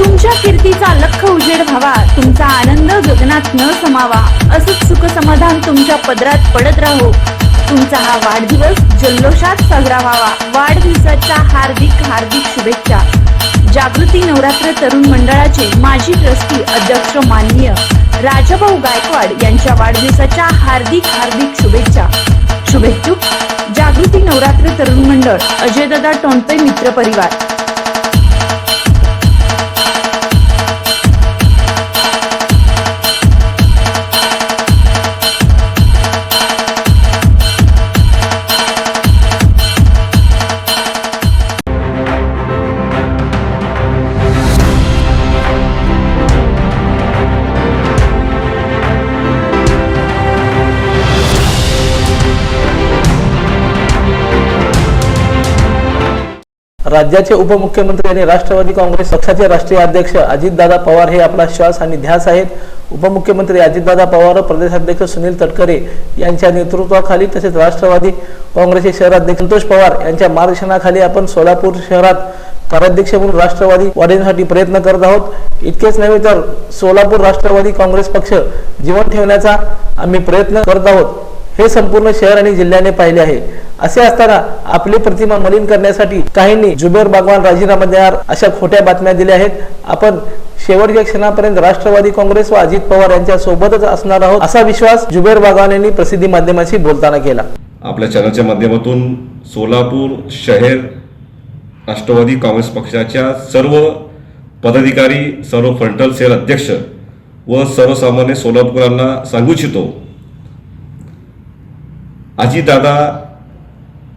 तुमच्या कीर्तीचा लख उजेड व्हावा. तुमचा आनंद गगनात न समावा. असंच सुख समाधान तुमच्या पदरात पडत राहो. तुमचा हा वाढदिवस जल्लोषात साजरा व्हावा. वाढदिवसाच्या हार्दिक हार्दिक शुभेच्छा. जागृती नवरात्र तरुण मंडळाचे माजी ट्रस्टी अध्यक्ष माननीय राजाभाऊ गायकवाड यांच्या वाढदिवसाच्या हार्दिक हार्दिक शुभेच्छा. शुभेच्छुक जागृती नवरात्र तरुण मंडळ अजयदादा टोणपे मित्र परिवार. राज्याचे उपमुख्यमंत्री आणि राष्ट्रवादी काँग्रेस पक्षाचे राष्ट्रीय अध्यक्ष अजितदादा पवार हे आपला श्वास आणि ध्यास आहेत. उपमुख्यमंत्री अजितदादा पवार प्रदेशाध्यक्ष सुनील तटकरे यांच्या नेतृत्वाखाली तसेच राष्ट्रवादी काँग्रेसचे शहराध्यक्ष संतोष पवार यांच्या मार्गदर्शनाखाली आपण सोलापूर शहरात कार्याध्यक्ष म्हणून राष्ट्रवादी वाढवण्यासाठी प्रयत्न करत आहोत. इतकेच नव्हे तर सोलापूर राष्ट्रवादी काँग्रेस पक्ष जीवन ठेवण्याचा आम्ही प्रयत्न करत आहोत. हे संपूर्ण शहर आणि जिल्ह्याने पाहिले आहे. असे असताना आपली प्रतिमा मलिन करण्यासाठी काहींनी जुबेर बागवान राजीनामा देणार अशा खोट्या बातम्या दिल्या आहेत. आपण शेवटच्या क्षणापर्यंत राष्ट्रवादी काँग्रेस व अजित पवार यांच्या सोबतच असणार आहोत असा विश्वास जुबेर बागवान यांनी प्रसिद्धी माध्यमाशी बोलताना केला. आपल्या चॅनलच्या माध्यमातून सोलापूर शहर राष्ट्रवादी काँग्रेस पक्षाच्या सर्व पदाधिकारी सर्व फ्रंटल सेल अध्यक्ष व सर्वसामान्य सोलापूरांना सांगू इच्छितो अजितदादा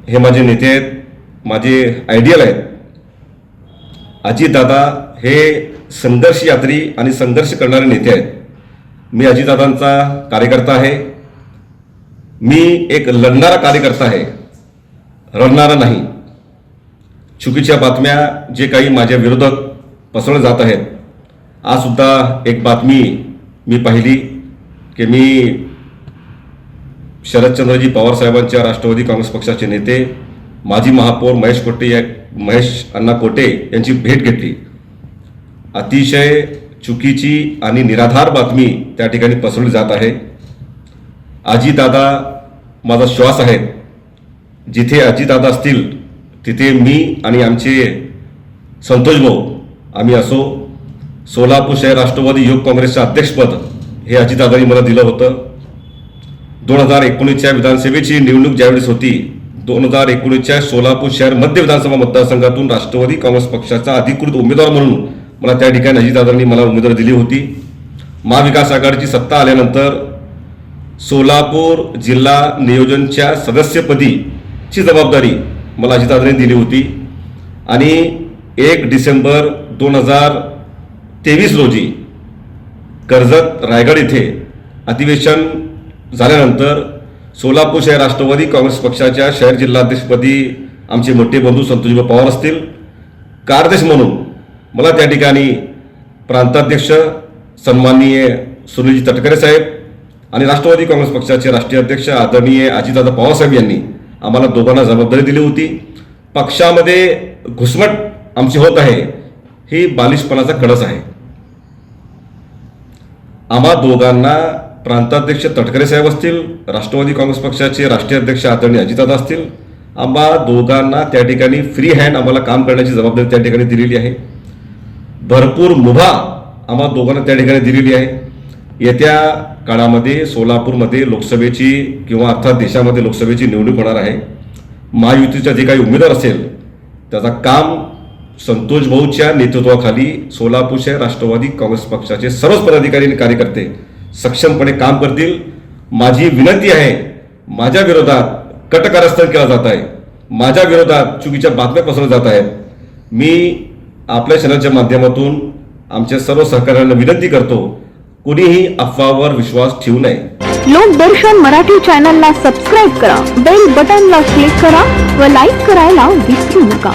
हे माझे नेते आहेत माझे आयडियल आहेत. अजितदादा हे संघर्ष यात्री आणि संघर्ष करणारे नेते आहेत. मी अजितदादांचा कार्यकर्ता आहे. मी एक लढणारा कार्यकर्ता आहे. रडणारा नाही. चुकीच्या बातम्या जे काही माझ्या विरोधात पसरवल्या जात आहेत आज सुद्धा एक बातमी मी पाहिली की मी शरदचंद्रजी पवार साहेबांच्या राष्ट्रवादी काँग्रेस पक्षाचे नेते माजी महापौर महेश कोटे या महेश अण्णा कोटे यांची भेट घेतली. अतिशय चुकीची आणि निराधार बातमी त्या ठिकाणी पसरली जात आहे. अजितदादा माझा श्वास आहे. जिथे अजितदादा असतील तिथे मी आणि आमचे संतोष भाऊ आम्ही असो. सोलापूर शहर राष्ट्रवादी युवक काँग्रेसचं अध्यक्षपद हे अजितदादांनी मला दिलं होतं. दोन हजार एकोणीसच्या विधानसभेची निवडणूक ज्यावेळेस होती दोन हजार एकोणीसच्या सोलापूर शहर मध्य विधानसभा मतदारसंघातून राष्ट्रवादी काँग्रेस पक्षाचा अधिकृत उमेदवार म्हणून मला त्या ठिकाणी अजितदादांनी मला उमेदवारी दिली होती. महाविकास आघाडीची सत्ता आल्यानंतर सोलापूर जिल्हा नियोजनच्या सदस्यपदीची जबाबदारी मला अजितदादांनी दिली होती. आणि एक डिसेंबर दोन हजार तेवीस रोजी कर्जत रायगड येथे अधिवेशन झाल्यानंतर सोलापूर शहर राष्ट्रवादी काँग्रेस पक्षाच्या शहर जिल्हाध्यक्षपदी आमचे मोठे बंधू संतोषभाऊ पवार असतील. कार्याध्यक्ष म्हणून मला त्या ठिकाणी प्रांताध्यक्ष सन्माननीय सुनीलजी तटकरे साहेब आणि राष्ट्रवादी काँग्रेस पक्षाचे राष्ट्रीय अध्यक्ष आदरणीय अजितदादा पवारसाहेब यांनी आम्हाला दोघांना जबाबदारी दिली होती. पक्षामध्ये घुसमट आमची होत आहे. ही बालिशपणाचा कडच आहे. आम्हा दोघांना प्रांताध्यक्ष तटकरे साहेब असतील राष्ट्रवादी काँग्रेस पक्षाचे राष्ट्रीय अध्यक्ष आदरणीय अजितदादा असतील आम्हा दोघांना त्या ठिकाणी फ्री हँड आम्हाला काम करण्याची जबाबदारी त्या ठिकाणी दिलेली आहे. भरपूर मुभा आम्हा दोघांना त्या ठिकाणी दिलेली आहे. येत्या काळामध्ये सोलापूरमध्ये लोकसभेची किंवा अर्थात देशामध्ये लोकसभेची निवडणूक होणार आहे. महायुतीचा जे काही उमेदवार असेल त्याचा काम संतोष भाऊच्या नेतृत्वाखाली सोलापूरच्या राष्ट्रवादी काँग्रेस पक्षाचे सर्वच पदाधिकारी आणि कार्यकर्ते सक्षमपणे काम करतील. माझी विनंती आहे माझ्या विरोधात कटकारस्थान केला जात आहे. माझ्या विरोधात चुकीच्या बातम्या पसरल्या जात आहेत. मी आपल्या चॅनलच्या माध्यमातून आमच्या सर्व सहकार्यांना विनंती करतो कुणीही अफवावर विश्वास ठेवू नये. लोकदर्शन मराठी चॅनलला सबस्क्राईब करा बेल बटनला क्लिक करा व लाईक करायला विसरू नका.